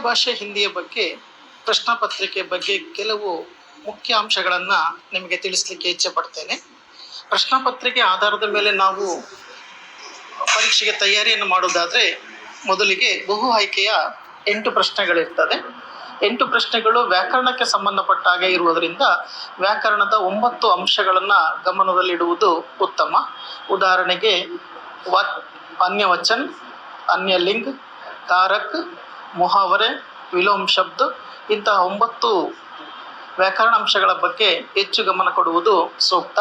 ಭಾಷೆ ಹಿಂದಿಯ ಬಗ್ಗೆ, ಪ್ರಶ್ನಾ ಪತ್ರಿಕೆ ಬಗ್ಗೆ ಕೆಲವು ಮುಖ್ಯ ಅಂಶಗಳನ್ನು ನಿಮಗೆ ತಿಳಿಸ್ಲಿಕ್ಕೆ ಇಚ್ಛೆ ಪಡ್ತೇನೆ. ಪ್ರಶ್ನಾ ಪತ್ರಿಕೆ ಆಧಾರದ ಮೇಲೆ ನಾವು ಪರೀಕ್ಷೆಗೆ ತಯಾರಿಯನ್ನು ಮಾಡೋದಾದರೆ ಮೊದಲಿಗೆ ಬಹು ಆಯ್ಕೆಯ ಎಂಟು ಪ್ರಶ್ನೆಗಳಿರ್ತದೆ. ಎಂಟು ಪ್ರಶ್ನೆಗಳು ವ್ಯಾಕರಣಕ್ಕೆ ಸಂಬಂಧಪಟ್ಟ ಹಾಗೆ ಇರುವುದರಿಂದ ವ್ಯಾಕರಣದ ಒಂಬತ್ತು ಅಂಶಗಳನ್ನು ಗಮನದಲ್ಲಿಡುವುದು ಉತ್ತಮ. ಉದಾಹರಣೆಗೆ ವ ಅನ್ಯವಚನ್, ಅನ್ಯಲಿಂಗ್, ಕಾರಕ್ ಮುಹಾವರೆ, ವಿಲೋಮ್ ಶಬ್ದ, ಇಂತಹ ಒಂಬತ್ತು ವ್ಯಾಕರಣ ಅಂಶಗಳ ಬಗ್ಗೆ ಹೆಚ್ಚು ಗಮನ ಕೊಡುವುದು ಸೂಕ್ತ.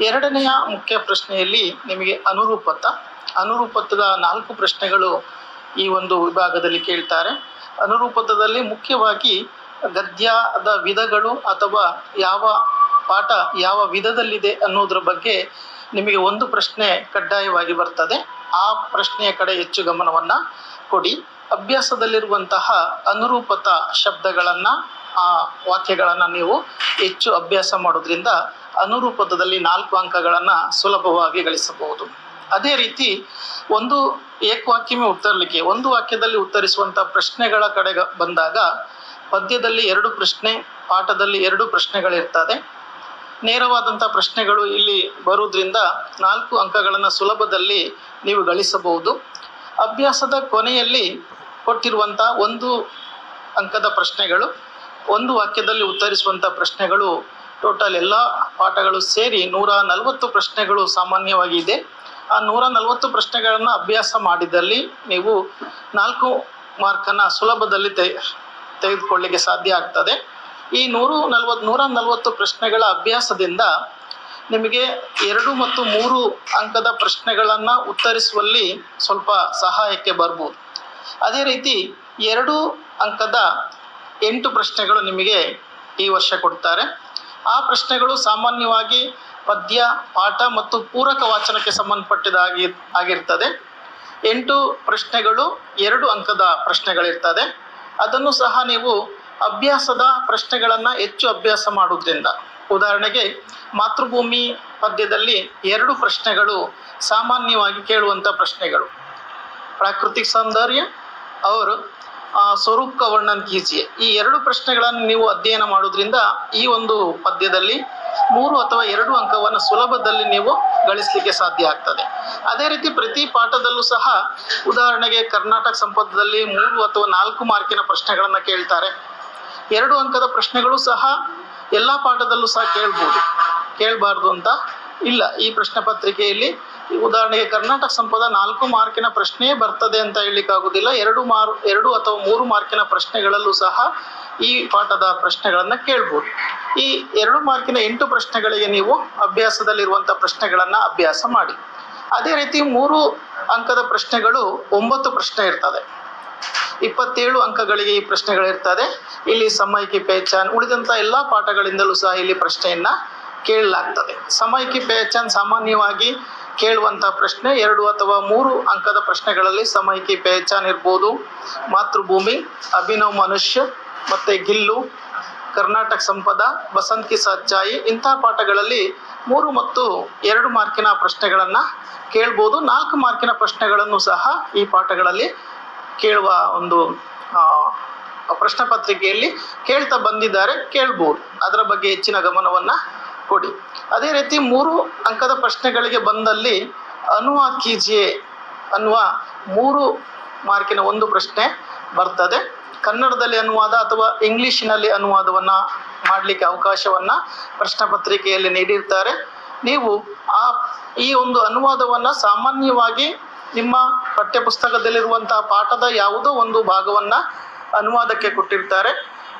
ಎರಡನೆಯ ಮುಖ್ಯ ಪ್ರಶ್ನೆಯಲ್ಲಿ ನಿಮಗೆ ಅನುರೂಪತ. ಅನುರೂಪತದ ನಾಲ್ಕು ಪ್ರಶ್ನೆಗಳು ಈ ಒಂದು ವಿಭಾಗದಲ್ಲಿ ಕೇಳ್ತಾರೆ. ಅನುರೂಪತದಲ್ಲಿ ಮುಖ್ಯವಾಗಿ ಗದ್ಯದ ವಿಧಗಳು ಅಥವಾ ಯಾವ ಪಾಠ ಯಾವ ವಿಧದಲ್ಲಿದೆ ಅನ್ನೋದ್ರ ಬಗ್ಗೆ ನಿಮಗೆ ಒಂದು ಪ್ರಶ್ನೆ ಕಡ್ಡಾಯವಾಗಿ ಬರ್ತದೆ. ಆ ಪ್ರಶ್ನೆಯ ಕಡೆ ಹೆಚ್ಚು ಗಮನವನ್ನು ಕೊಡಿ. ಅಭ್ಯಾಸದಲ್ಲಿರುವಂತಹ ಅನುರೂಪತ ಶಬ್ದಗಳನ್ನು, ಆ ವಾಕ್ಯಗಳನ್ನು ನೀವು ಹೆಚ್ಚು ಅಭ್ಯಾಸ ಮಾಡೋದ್ರಿಂದ ಅನುರೂಪದಲ್ಲಿ ನಾಲ್ಕು ಅಂಕಗಳನ್ನು ಸುಲಭವಾಗಿ ಗಳಿಸಬಹುದು. ಅದೇ ರೀತಿ ಒಂದು ಏಕವಾಕ್ಯಮೇ ಉತ್ತರಲಿಕ್ಕೆ, ಒಂದು ವಾಕ್ಯದಲ್ಲಿ ಉತ್ತರಿಸುವಂಥ ಪ್ರಶ್ನೆಗಳ ಕಡೆ ಬಂದಾಗ, ಪದ್ಯದಲ್ಲಿ ಎರಡು ಪ್ರಶ್ನೆ, ಪಾಠದಲ್ಲಿ ಎರಡು ಪ್ರಶ್ನೆಗಳಿರ್ತದೆ. ನೇರವಾದಂಥ ಪ್ರಶ್ನೆಗಳು ಇಲ್ಲಿ ಬರುವುದರಿಂದ ನಾಲ್ಕು ಅಂಕಗಳನ್ನು ಸುಲಭದಲ್ಲಿ ನೀವು ಗಳಿಸಬಹುದು. ಅಭ್ಯಾಸದ ಕೊನೆಯಲ್ಲಿ ಕೊಟ್ಟಿರುವಂಥ ಒಂದು ಅಂಕದ ಪ್ರಶ್ನೆಗಳು, ಒಂದು ವಾಕ್ಯದಲ್ಲಿ ಉತ್ತರಿಸುವಂಥ ಪ್ರಶ್ನೆಗಳು, ಟೋಟಲ್ ಎಲ್ಲ ಪಾಠಗಳು ಸೇರಿ ನೂರ ನಲವತ್ತು ಪ್ರಶ್ನೆಗಳು ಸಾಮಾನ್ಯವಾಗಿ ಇದೆ. ಆ ನೂರ ನಲವತ್ತು ಪ್ರಶ್ನೆಗಳನ್ನು ಅಭ್ಯಾಸ ಮಾಡಿದಲ್ಲಿ ನೀವು ನಾಲ್ಕು ಮಾರ್ಕನ್ನು ಸುಲಭದಲ್ಲಿ ತೆಗೆದುಕೊಳ್ಳಿಕ್ಕೆ ಸಾಧ್ಯ ಆಗ್ತದೆ. ಈ ನೂರು ನಲ್ವತ್ತು ನೂರ ನಲವತ್ತು ಪ್ರಶ್ನೆಗಳ ಅಭ್ಯಾಸದಿಂದ ನಿಮಗೆ ಎರಡು ಮತ್ತು ಮೂರು ಅಂಕದ ಪ್ರಶ್ನೆಗಳನ್ನು ಉತ್ತರಿಸುವಲ್ಲಿ ಸ್ವಲ್ಪ ಸಹಾಯಕ್ಕೆ ಬರ್ಬೋದು. ಅದೇ ರೀತಿ ಎರಡು ಅಂಕದ ಎಂಟು ಪ್ರಶ್ನೆಗಳು ನಿಮಗೆ ಈ ವರ್ಷ ಕೊಡ್ತಾರೆ. ಆ ಪ್ರಶ್ನೆಗಳು ಸಾಮಾನ್ಯವಾಗಿ ಪದ್ಯ, ಪಾಠ ಮತ್ತು ಪೂರಕ ವಾಚನಕ್ಕೆ ಸಂಬಂಧಪಟ್ಟಿದಾಗಿ ಆಗಿರ್ತದೆ. ಎಂಟು ಪ್ರಶ್ನೆಗಳು ಎರಡು ಅಂಕದ ಪ್ರಶ್ನೆಗಳಿರ್ತದೆ. ಅದನ್ನು ಸಹ ನೀವು ಅಭ್ಯಾಸದ ಪ್ರಶ್ನೆಗಳನ್ನು ಹೆಚ್ಚು ಅಭ್ಯಾಸ ಮಾಡುವುದರಿಂದ. ಉದಾಹರಣೆಗೆ, ಮಾತೃಭೂಮಿ ಪದ್ಯದಲ್ಲಿ ಎರಡು ಪ್ರಶ್ನೆಗಳು ಸಾಮಾನ್ಯವಾಗಿ ಕೇಳುವಂಥ ಪ್ರಶ್ನೆಗಳು. ಪ್ರಾಕೃತಿಕ ಸೌಂದರ್ಯ, ಅವರು ಸ್ವರೂಪ ವರ್ಣನ್ ಕೀಜಿಯೆ. ಈ ಎರಡು ಪ್ರಶ್ನೆಗಳನ್ನು ನೀವು ಅಧ್ಯಯನ ಮಾಡೋದ್ರಿಂದ ಈ ಒಂದು ಪದ್ಯದಲ್ಲಿ ಮೂರು ಅಥವಾ ಎರಡು ಅಂಕವನ್ನು ಸುಲಭದಲ್ಲಿ ನೀವು ಗಳಿಸಲಿಕ್ಕೆ ಸಾಧ್ಯ ಆಗ್ತದೆ. ಅದೇ ರೀತಿ ಪ್ರತಿ ಪಾಠದಲ್ಲೂ ಸಹ ಉದಾಹರಣೆಗೆ ಕರ್ನಾಟಕ ಸಂಪದದಲ್ಲಿ ಮೂರು ಅಥವಾ ನಾಲ್ಕು ಮಾರ್ಕಿನ ಪ್ರಶ್ನೆಗಳನ್ನು ಕೇಳ್ತಾರೆ. ಎರಡು ಅಂಕದ ಪ್ರಶ್ನೆಗಳು ಸಹ ಎಲ್ಲ ಪಾಠದಲ್ಲೂ ಸಹ ಕೇಳ್ಬೋದು. ಕೇಳಬಾರ್ದು ಅಂತ ಇಲ್ಲ. ಈ ಪ್ರಶ್ನೆ ಪತ್ರಿಕೆಯಲ್ಲಿ ಉದಾಹರಣೆಗೆ ಕರ್ನಾಟಕ ಸಂಪದ ನಾಲ್ಕು ಮಾರ್ಕಿನ ಪ್ರಶ್ನೆಯೇ ಬರ್ತದೆ ಅಂತ ಹೇಳಲಿಕ್ಕಾಗೋದಿಲ್ಲ ಎರಡು ಮಾರ್, ಎರಡು ಅಥವಾ ಮೂರು ಮಾರ್ಕಿನ ಪ್ರಶ್ನೆಗಳಲ್ಲೂ ಸಹ ಈ ಪಾಠದ ಪ್ರಶ್ನೆಗಳನ್ನು ಕೇಳ್ಬೋದು. ಈ ಎರಡು ಮಾರ್ಕಿನ ಎಂಟು ಪ್ರಶ್ನೆಗಳಿಗೆ ನೀವು ಅಭ್ಯಾಸದಲ್ಲಿರುವಂಥ ಪ್ರಶ್ನೆಗಳನ್ನು ಅಭ್ಯಾಸ ಮಾಡಿ. ಅದೇ ರೀತಿ ಮೂರು ಅಂಕದ ಪ್ರಶ್ನೆಗಳು ಒಂಬತ್ತು ಪ್ರಶ್ನೆ ಇರ್ತದೆ. ಇಪ್ಪತ್ತೇಳು ಅಂಕಗಳಿಗೆ ಈ ಪ್ರಶ್ನೆಗಳಿರ್ತದೆ. ಇಲ್ಲಿ ಸಮಯಕ್ಕೆ ಪೇಚಾನ್ ಉಳಿದಂಥ ಎಲ್ಲ ಪಾಠಗಳಿಂದಲೂ ಸಹ ಇಲ್ಲಿ ಪ್ರಶ್ನೆಯನ್ನ ಕೇಳಲಾಗ್ತದೆ. ಸಮಯಕ್ಕೆ ಪೇಚಾನ್ ಸಾಮಾನ್ಯವಾಗಿ ಕೇಳುವಂಥ ಪ್ರಶ್ನೆ ಎರಡು ಅಥವಾ ಮೂರು ಅಂಕದ ಪ್ರಶ್ನೆಗಳಲ್ಲಿ ಸಮಯಕ್ಕೆ ಪೇಚಾನ್ ಇರ್ಬೋದು. ಮಾತೃಭೂಮಿ, ಅಭಿನವ್ ಮನುಷ್ಯ ಮತ್ತೆ ಗಿಲ್ಲು, ಕರ್ನಾಟಕ ಸಂಪದ, ಬಸಂತ್ ಕಿ ಸಚ್ಚಾಯಿ ಇಂಥ ಪಾಠಗಳಲ್ಲಿ ಮೂರು ಮತ್ತು ಎರಡು ಮಾರ್ಕಿನ ಪ್ರಶ್ನೆಗಳನ್ನು ಕೇಳ್ಬೋದು. ನಾಲ್ಕು ಮಾರ್ಕಿನ ಪ್ರಶ್ನೆಗಳನ್ನು ಸಹ ಈ ಪಾಠಗಳಲ್ಲಿ ಕೇಳುವ ಒಂದು ಪ್ರಶ್ನೆ ಪತ್ರಿಕೆಯಲ್ಲಿ ಕೇಳ್ತಾ ಬಂದಿದ್ದಾರೆ, ಕೇಳ್ಬೋದು. ಅದರ ಬಗ್ಗೆ ಹೆಚ್ಚಿನ ಗಮನವನ್ನು ಕೊಡಿ. ಅದೇ ರೀತಿ ಮೂರು ಅಂಕದ ಪ್ರಶ್ನೆಗಳಿಗೆ ಬಂದಲ್ಲಿ ಅನುವ ಕೀಜಿಯೆ ಅನ್ನುವ ಮೂರು ಮಾರ್ಕಿನ ಒಂದು ಪ್ರಶ್ನೆ ಬರ್ತದೆ. ಕನ್ನಡದಲ್ಲಿ ಅನುವಾದ ಅಥವಾ ಇಂಗ್ಲೀಷಿನಲ್ಲಿ ಅನುವಾದವನ್ನು ಮಾಡಲಿಕ್ಕೆ ಅವಕಾಶವನ್ನು ಪ್ರಶ್ನೆ ಪತ್ರಿಕೆಯಲ್ಲಿ ನೀಡಿರ್ತಾರೆ. ನೀವು ಆ, ಈ ಒಂದು ಅನುವಾದವನ್ನು ಸಾಮಾನ್ಯವಾಗಿ ನಿಮ್ಮ ಪಠ್ಯಪುಸ್ತಕದಲ್ಲಿರುವಂತಹ ಪಾಠದ ಯಾವುದೋ ಒಂದು ಭಾಗವನ್ನ ಅನುವಾದಕ್ಕೆ ಕೊಟ್ಟಿರ್ತಾರೆ.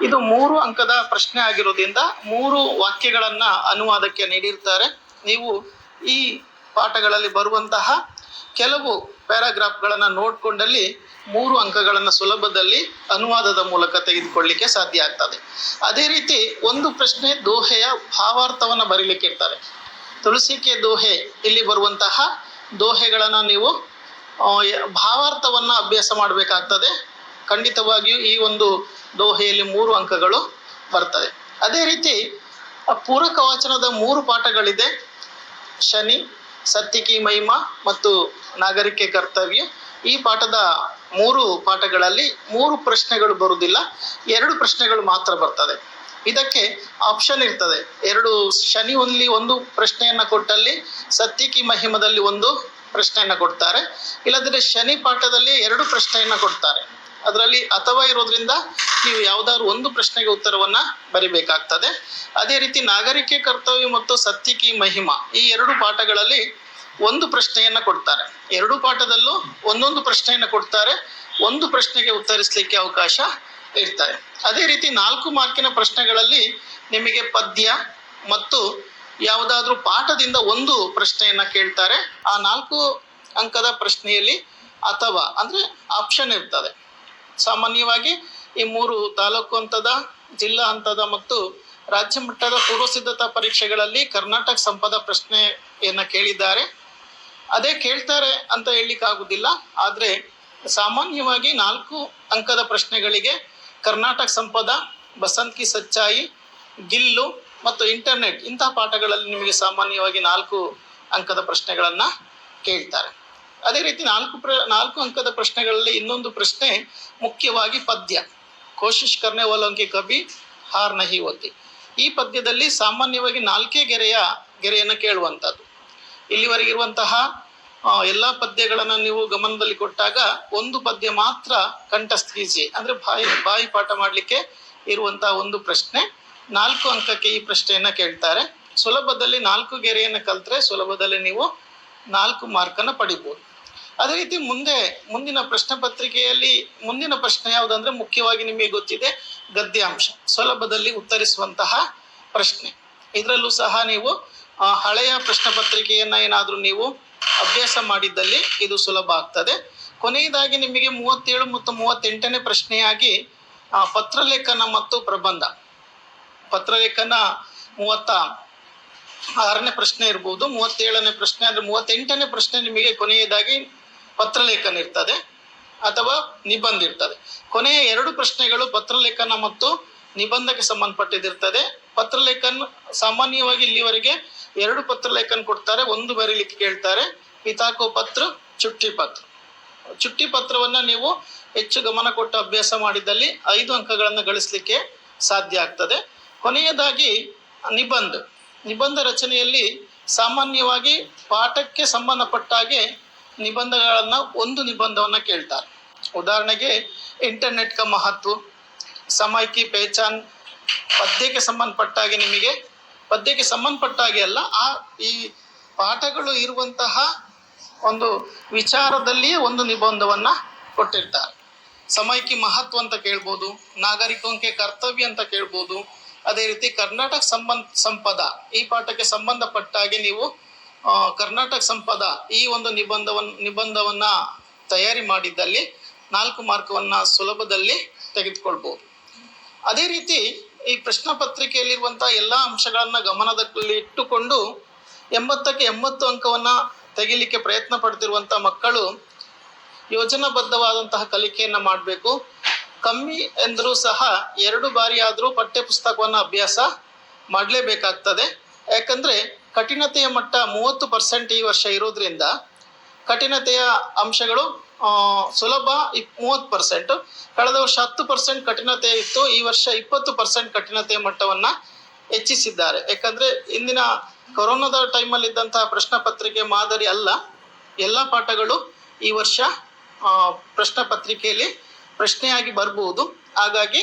ಇದು ಮೂರು ಅಂಕದ ಪ್ರಶ್ನೆ ಆಗಿರೋದ್ರಿಂದ ಮೂರು ವಾಕ್ಯಗಳನ್ನು ಅನುವಾದಕ್ಕೆ ನೀಡಿರ್ತಾರೆ. ನೀವು ಈ ಪಾಠಗಳಲ್ಲಿ ಬರುವಂತಹ ಕೆಲವು ಪ್ಯಾರಾಗ್ರಾಫ್ಗಳನ್ನು ನೋಡಿಕೊಂಡಲ್ಲಿ ಮೂರು ಅಂಕಗಳನ್ನು ಸುಲಭದಲ್ಲಿ ಅನುವಾದದ ಮೂಲಕ ತೆಗೆದುಕೊಳ್ಳಿಕ್ಕೆ ಸಾಧ್ಯ ಆಗ್ತದೆ. ಅದೇ ರೀತಿ ಒಂದು ಪ್ರಶ್ನೆ ದೋಹೆಯ ಭಾವಾರ್ಥವನ್ನು ಬರೀಲಿಕ್ಕೆ ಇರ್ತಾರೆ ತುಳಸಿಕೆ ದೋಹೆ ಇಲ್ಲಿ ಬರುವಂತಹ ದೋಹೆಗಳನ್ನು ನೀವು ಭಾವಾರ್ಥವನ್ನು ಅಭ್ಯಾಸ ಮಾಡಬೇಕಾಗ್ತದೆ. ಖಂಡಿತವಾಗಿಯೂ ಈ ಒಂದು ದೋಹೆಯಲ್ಲಿ ಮೂರು ಅಂಕಗಳು ಬರ್ತದೆ ಅದೇ ರೀತಿ ಪೂರಕ ವಾಚನದ ಮೂರು ಪಾಠಗಳಿದೆ. ಶನಿ, ಸತ್ತಿಕಿ ಮಹಿಮ ಮತ್ತು ನಾಗರಿಕೆ ಕರ್ತವ್ಯ. ಈ ಪಾಠದ ಮೂರು ಪಾಠಗಳಲ್ಲಿ ಮೂರು ಪ್ರಶ್ನೆಗಳು ಬರುವುದಿಲ್ಲ. ಎರಡು ಪ್ರಶ್ನೆಗಳು ಮಾತ್ರ ಬರ್ತದೆ. ಇದಕ್ಕೆ ಆಪ್ಷನ್ ಇರ್ತದೆ. ಎರಡು ಶನಿ ಒಂದ್ಲಿ ಒಂದು ಪ್ರಶ್ನೆಯನ್ನ ಕೊಟ್ಟಲ್ಲಿ ಸತ್ಯಕಿ ಮಹಿಮದಲ್ಲಿ ಒಂದು ಪ್ರಶ್ನೆಯನ್ನ ಕೊಡ್ತಾರೆ. ಇಲ್ಲದ್ರೆ ಶನಿ ಪಾಠದಲ್ಲಿ ಎರಡು ಪ್ರಶ್ನೆಯನ್ನು ಕೊಡ್ತಾರೆ. ಅದರಲ್ಲಿ ಅಥವಾ ಇರೋದ್ರಿಂದ ನೀವು ಯಾವ್ದಾದ್ರು ಒಂದು ಪ್ರಶ್ನೆಗೆ ಉತ್ತರವನ್ನ ಬರಿಬೇಕಾಗ್ತದೆ. ಅದೇ ರೀತಿ ನಾಗರಿಕೆ ಕರ್ತವ್ಯ ಮತ್ತು ಸತ್ಯಕಿ ಮಹಿಮಾ ಈ ಎರಡು ಪಾಠಗಳಲ್ಲಿ ಒಂದು ಪ್ರಶ್ನೆಯನ್ನ ಕೊಡ್ತಾರೆ. ಎರಡು ಪಾಠದಲ್ಲೂ ಒಂದೊಂದು ಪ್ರಶ್ನೆಯನ್ನು ಕೊಡ್ತಾರೆ. ಒಂದು ಪ್ರಶ್ನೆಗೆ ಉತ್ತರಿಸಲಿಕ್ಕೆ ಅವಕಾಶ ಇರ್ತಾರೆ ಅದೇ ರೀತಿ ನಾಲ್ಕು ಮಾರ್ಕಿನ ಪ್ರಶ್ನೆಗಳಲ್ಲಿ ನಿಮಗೆ ಪದ್ಯ ಮತ್ತು ಯಾವುದಾದ್ರೂ ಪಾಠದಿಂದ ಒಂದು ಪ್ರಶ್ನೆಯನ್ನ ಕೇಳ್ತಾರೆ. ಆ ನಾಲ್ಕು ಅಂಕದ ಪ್ರಶ್ನೆಯಲ್ಲಿ ಅಥವಾ ಅಂದ್ರೆ ಆಪ್ಷನ್ ಇರ್ತದೆ. ಸಾಮಾನ್ಯವಾಗಿ ಈ ಮೂರು ತಾಲೂಕು ಹಂತದ, ಜಿಲ್ಲಾ ಹಂತದ ಮತ್ತು ರಾಜ್ಯ ಮಟ್ಟದ ಪೂರ್ವ ಸಿದ್ಧತಾ ಪರೀಕ್ಷೆಗಳಲ್ಲಿ ಕರ್ನಾಟಕ ಸಂಪದ ಪ್ರಶ್ನೆಯನ್ನ ಕೇಳಿದ್ದಾರೆ. ಅದೇ ಕೇಳ್ತಾರೆ ಅಂತ ಹೇಳಲಿಕ್ಕೆ ಆಗುದಿಲ್ಲ ಆದ್ರೆ ಸಾಮಾನ್ಯವಾಗಿ ನಾಲ್ಕು ಅಂಕದ ಪ್ರಶ್ನೆಗಳಿಗೆ ಕರ್ನಾಟಕ ಸಂಪದ, ಬಸಂತ್ ಕಿ ಸಚ್ಚಾಯಿ, ಗಿಲ್ಲು ಮತ್ತು ಇಂಟರ್ನೆಟ್ ಇಂತಹ ಪಾಠಗಳಲ್ಲಿ ನಿಮಗೆ ಸಾಮಾನ್ಯವಾಗಿ ನಾಲ್ಕು ಅಂಕದ ಪ್ರಶ್ನೆಗಳನ್ನ ಕೇಳ್ತಾರೆ. ಅದೇ ರೀತಿ ನಾಲ್ಕು ಪ್ರ, ನಾಲ್ಕು ಅಂಕದ ಪ್ರಶ್ನೆಗಳಲ್ಲಿ ಇನ್ನೊಂದು ಪ್ರಶ್ನೆ ಮುಖ್ಯವಾಗಿ ಪದ್ಯ. ಕೋಶಿಶ್ ಕರ್ನೆ ಓಲಂಕಿ ಕಬಿ ಹಾರ್ ನಹಿ ಓದಿ ಈ ಪದ್ಯದಲ್ಲಿ ಸಾಮಾನ್ಯವಾಗಿ ನಾಲ್ಕೇ ಗೆರೆಯ, ಗೆರೆಯನ್ನು ಕೇಳುವಂಥದ್ದು. ಇಲ್ಲಿವರೆಗಿರುವಂತಹ ಎಲ್ಲಾ ಪದ್ಯಗಳನ್ನ ನೀವು ಗಮನದಲ್ಲಿ ಕೊಟ್ಟಾಗ ಒಂದು ಪದ್ಯ ಮಾತ್ರ ಕಂಠಸ್ಥಿಸಿ ಅಂದ್ರೆ ಬಾಯಿ ಬಾಯಿ ಪಾಠ ಮಾಡಲಿಕ್ಕೆ ಇರುವಂತಹ ಒಂದು ಪ್ರಶ್ನೆ. ನಾಲ್ಕು ಅಂಕಕ್ಕೆ ಈ ಪ್ರಶ್ನೆಯನ್ನ ಕೇಳ್ತಾರೆ. ಸುಲಭದಲ್ಲಿ ನಾಲ್ಕು ಗೆರೆಯನ್ನು ಕಲ್ತ್ರೆ ಸುಲಭದಲ್ಲಿ ನೀವು ನಾಲ್ಕು ಮಾರ್ಕನ್ನು ಪಡಿಬೋದು. ಅದೇ ರೀತಿ ಮುಂದೆ, ಮುಂದಿನ ಪ್ರಶ್ನೆ ಪತ್ರಿಕೆಯಲ್ಲಿ, ಮುಂದಿನ ಪ್ರಶ್ನೆ ಯಾವುದಂದ್ರೆ ಮುಖ್ಯವಾಗಿ ನಿಮಗೆ ಗೊತ್ತಿದೆ, ಗದ್ಯಾಂಶ. ಸುಲಭದಲ್ಲಿ ಉತ್ತರಿಸುವಂತಹ ಪ್ರಶ್ನೆ. ಇದರಲ್ಲೂ ಸಹ ನೀವು ಹಳೆಯ ಪ್ರಶ್ನೆ ಪತ್ರಿಕೆಯನ್ನ ಏನಾದ್ರೂ ನೀವು ಅಭ್ಯಾಸ ಮಾಡಿದ್ದಲ್ಲಿ ಇದು ಸುಲಭ ಆಗ್ತದೆ. ಕೊನೆಯದಾಗಿ ನಿಮಗೆ ಮೂವತ್ತೇಳು ಮತ್ತು ಮೂವತ್ತೆಂಟನೇ ಪ್ರಶ್ನೆಯಾಗಿ ಪತ್ರಲೇಖನ ಮತ್ತು ಪ್ರಬಂಧ. ಪತ್ರಲೇಖನ ಮೂವತ್ತ ಆರನೇ ಪ್ರಶ್ನೆ ಇರ್ಬೋದು, ಮೂವತ್ತೇಳನೇ ಪ್ರಶ್ನೆ ಅಂದ್ರೆ ಮೂವತ್ತೆಂಟನೇ ಪ್ರಶ್ನೆ ನಿಮಗೆ ಕೊನೆಯದಾಗಿ ಪತ್ರಲೇಖನ ಇರ್ತದೆ ಅಥವಾ ನಿಬಂಧ ಇರ್ತದೆ. ಕೊನೆಯ ಎರಡು ಪ್ರಶ್ನೆಗಳು ಪತ್ರಲೇಖನ ಮತ್ತು ನಿಬಂಧಕ್ಕೆ ಸಂಬಂಧಪಟ್ಟಿದಿರ್ತದೆ. ಪತ್ರಲೇಖನ್ ಸಾಮಾನ್ಯವಾಗಿ ಇಲ್ಲಿವರೆಗೆ ಎರಡು ಪತ್ರಲೇಖನ ಕೊಡ್ತಾರೆ, ಒಂದು ಬರೀಲಿಕ್ಕೆ ಕೇಳ್ತಾರೆ. ಪಿತಾಕೋ ಪತ್ರ, ಚುಟ್ಟಿ ಪತ್ರ. ಚುಟ್ಟಿ ಪತ್ರವನ್ನ ನೀವು ಹೆಚ್ಚು ಗಮನ ಕೊಟ್ಟು ಅಭ್ಯಾಸ ಮಾಡಿದಲ್ಲಿ ಐದು ಅಂಕಗಳನ್ನು ಗಳಿಸಲಿಕ್ಕೆ ಸಾಧ್ಯ ಆಗ್ತದೆ. ಕೊನೆಯದಾಗಿ ನಿಬಂಧ. ನಿಬಂಧ ರಚನೆಯಲ್ಲಿ ಸಾಮಾನ್ಯವಾಗಿ ಪಾಠಕ್ಕೆ ಸಂಬಂಧಪಟ್ಟ ಹಾಗೆ ನಿಬಂಧಗಳನ್ನ ಒಂದು ನಿಬಂಧವನ್ನ ಕೇಳ್ತಾರೆ. ಉದಾಹರಣೆಗೆ ಇಂಟರ್ನೆಟ್ ಕ ಮಹತ್ವ, ಸಮಯಕ್ಕೆ ಪೇಚಾನ್, ಪದ್ಯಕ್ಕೆ ಸಂಬಂಧಪಟ್ಟಾಗೆ ನಿಮಗೆ, ಪದ್ಯಕ್ಕೆ ಸಂಬಂಧಪಟ್ಟ ಹಾಗೆ ಅಲ್ಲ, ಆ ಈ ಪಾಠಗಳು ಇರುವಂತಹ ಒಂದು ವಿಚಾರದಲ್ಲಿಯೇ ಒಂದು ನಿಬಂಧವನ್ನ ಕೊಟ್ಟಿರ್ತಾರೆ. ಸಮಯಕ್ಕೆ ಮಹತ್ವ ಅಂತ ಕೇಳ್ಬೋದು ನಾಗರಿಕಂಕೆ ಕರ್ತವ್ಯ ಅಂತ ಕೇಳ್ಬೋದು ಅದೇ ರೀತಿ ಕರ್ನಾಟಕ ಸಂಬಂಧ, ಸಂಪದ, ಈ ಪಾಠಕ್ಕೆ ಸಂಬಂಧಪಟ್ಟ ಹಾಗೆ ನೀವು ಕರ್ನಾಟಕ ಸಂಪದ ಈ ಒಂದು ನಿಬಂಧವನ್ನು ನಿಬಂಧವನ್ನ ತಯಾರಿ ಮಾಡಿದ್ದಲ್ಲಿ ನಾಲ್ಕು ಮಾರ್ಕವನ್ನ ಸುಲಭದಲ್ಲಿ ತೆಗೆದುಕೊಳ್ಬಹುದು ಅದೇ ರೀತಿ ಈ ಪ್ರಶ್ನೆ ಪತ್ರಿಕೆಯಲ್ಲಿರುವಂತಹ ಎಲ್ಲಾ ಅಂಶಗಳನ್ನ ಗಮನದಲ್ಲಿ ಇಟ್ಟುಕೊಂಡು ಎಂಬತ್ತಕ್ಕೆ ಎಂಬತ್ತು ಅಂಕವನ್ನ ತೆಗಿಲಿಕ್ಕೆ ಪ್ರಯತ್ನ ಪಡ್ತಿರುವಂತಹ ಮಕ್ಕಳು ಯೋಜನಾಬದ್ಧವಾದಂತಹ ಕಲಿಕೆಯನ್ನ ಮಾಡಬೇಕು. ಕಮ್ಮಿ ಎಂದರೂ ಸಹ ಎರಡು ಬಾರಿ ಆದರೂ ಪಠ್ಯ ಪುಸ್ತಕವನ್ನ ಅಭ್ಯಾಸ ಮಾಡಲೇಬೇಕಾಗ್ತದೆ. ಯಾಕಂದ್ರೆ ಕಠಿಣತೆಯ ಮಟ್ಟ ಮೂವತ್ತು ಪರ್ಸೆಂಟ್ ಈ ವರ್ಷ ಇರೋದ್ರಿಂದ ಕಠಿಣತೆಯ ಅಂಶಗಳು ಸುಲಭ ಇಪ್, ಮೂವತ್ತು ಪರ್ಸೆಂಟ್ ಕಳೆದ ವರ್ಷ ಹತ್ತು ಪರ್ಸೆಂಟ್ ಕಠಿಣತೆ ಇತ್ತು, ಈ ವರ್ಷ ಇಪ್ಪತ್ತು ಪರ್ಸೆಂಟ್ ಕಠಿಣತೆಯ ಮಟ್ಟವನ್ನ ಹೆಚ್ಚಿಸಿದ್ದಾರೆ. ಯಾಕಂದ್ರೆ ಇಂದಿನ ಕೊರೋನಾದ ಟೈಮಲ್ಲಿ ಇದ್ದಂತಹ ಪ್ರಶ್ನೆ ಪತ್ರಿಕೆ ಮಾದರಿ ಅಲ್ಲ, ಎಲ್ಲ ಪಾಠಗಳು ಈ ವರ್ಷ ಪ್ರಶ್ನೆ ಪತ್ರಿಕೆಯಲ್ಲಿ ಪ್ರಶ್ನೆಯಾಗಿ ಬರ್ಬೋದು. ಹಾಗಾಗಿ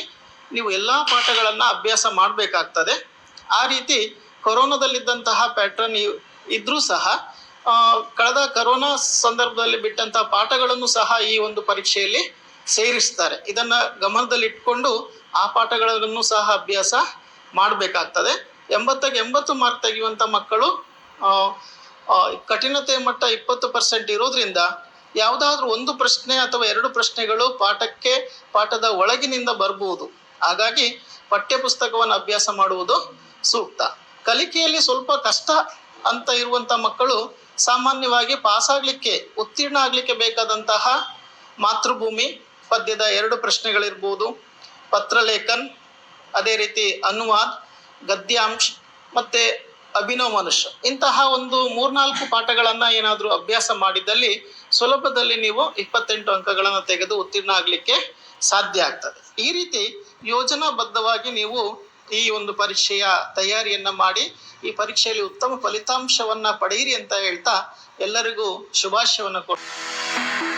ನೀವು ಎಲ್ಲ ಪಾಠಗಳನ್ನು ಅಭ್ಯಾಸ ಮಾಡಬೇಕಾಗ್ತದೆ. ಆ ರೀತಿ ಕೊರೋನಾದಲ್ಲಿದ್ದಂತಹ ಪ್ಯಾಟ್ರನ್ ಇದ್ರೂ ಸಹ ಕಳೆದ ಕರೋನಾ ಸಂದರ್ಭದಲ್ಲಿ ಬಿಟ್ಟಂತಹ ಪಾಠಗಳನ್ನು ಸಹ ಈ ಒಂದು ಪರೀಕ್ಷೆಯಲ್ಲಿ ಸೇರಿಸ್ತಾರೆ. ಇದನ್ನ ಗಮನದಲ್ಲಿಟ್ಕೊಂಡು ಆ ಪಾಠಗಳನ್ನು ಸಹ ಅಭ್ಯಾಸ ಮಾಡಬೇಕಾಗ್ತದೆ. ಎಂಬತ್ತಕ್ಕೆ ಎಂಬತ್ತು ಮಾರ್ಕ್ ತೆಗೆಯುವಂತ ಮಕ್ಕಳು ಕಠಿಣತೆ ಮಟ್ಟ ಇಪ್ಪತ್ತು ಪರ್ಸೆಂಟ್ ಇರೋದ್ರಿಂದ ಯಾವುದಾದ್ರೂ ಒಂದು ಪ್ರಶ್ನೆ ಅಥವಾ ಎರಡು ಪ್ರಶ್ನೆಗಳು ಪಾಠಕ್ಕೆ, ಪಾಠದ ಒಳಗಿನಿಂದ ಬರಬಹುದು ಹಾಗಾಗಿ ಪಠ್ಯಪುಸ್ತಕವನ್ನು ಅಭ್ಯಾಸ ಮಾಡುವುದು ಸೂಕ್ತ. ಕಲಿಕೆಯಲ್ಲಿ ಸ್ವಲ್ಪ ಕಷ್ಟ ಅಂತ ಇರುವಂತ ಮಕ್ಕಳು ಸಾಮಾನ್ಯವಾಗಿ ಪಾಸ್ ಆಗ್ಲಿಕ್ಕೆ, ಉತ್ತೀರ್ಣ ಆಗ್ಲಿಕ್ಕೆ ಬೇಕಾದಂತಹ ಮಾತೃಭೂಮಿ ಪದ್ಯದ ಎರಡು ಪ್ರಶ್ನೆಗಳಿರ್ಬೋದು. ಪತ್ರಲೇಖನ್, ಅದೇ ರೀತಿ ಅನುವಾದ್, ಗದ್ಯಾಂಶ ಮತ್ತೆ ಅಭಿನವ್ ಮನುಷ್ಯ. ಇಂತಹ ಒಂದು ಮೂರ್ನಾಲ್ಕು ಪಾಠಗಳನ್ನ ಏನಾದರೂ ಅಭ್ಯಾಸ ಮಾಡಿದ್ದಲ್ಲಿ ಸುಲಭದಲ್ಲಿ ನೀವು ಇಪ್ಪತ್ತೆಂಟು ಅಂಕಗಳನ್ನು ತೆಗೆದು ಉತ್ತೀರ್ಣ ಆಗಲಿಕ್ಕೆ ಸಾಧ್ಯ ಆಗ್ತದೆ. ಈ ರೀತಿ ಯೋಜನಾಬದ್ಧವಾಗಿ ನೀವು ಈ ಒಂದು ಪರೀಕ್ಷೆಯ ತಯಾರಿಯನ್ನ ಮಾಡಿ, ಈ ಪರೀಕ್ಷೆಯಲ್ಲಿ ಉತ್ತಮ ಫಲಿತಾಂಶವನ್ನ ಪಡೆಯಿರಿ ಅಂತ ಹೇಳ್ತಾ ಎಲ್ಲರಿಗೂ ಶುಭಾಶಯವನ್ನು ಕೊಡ್ತೀನಿ.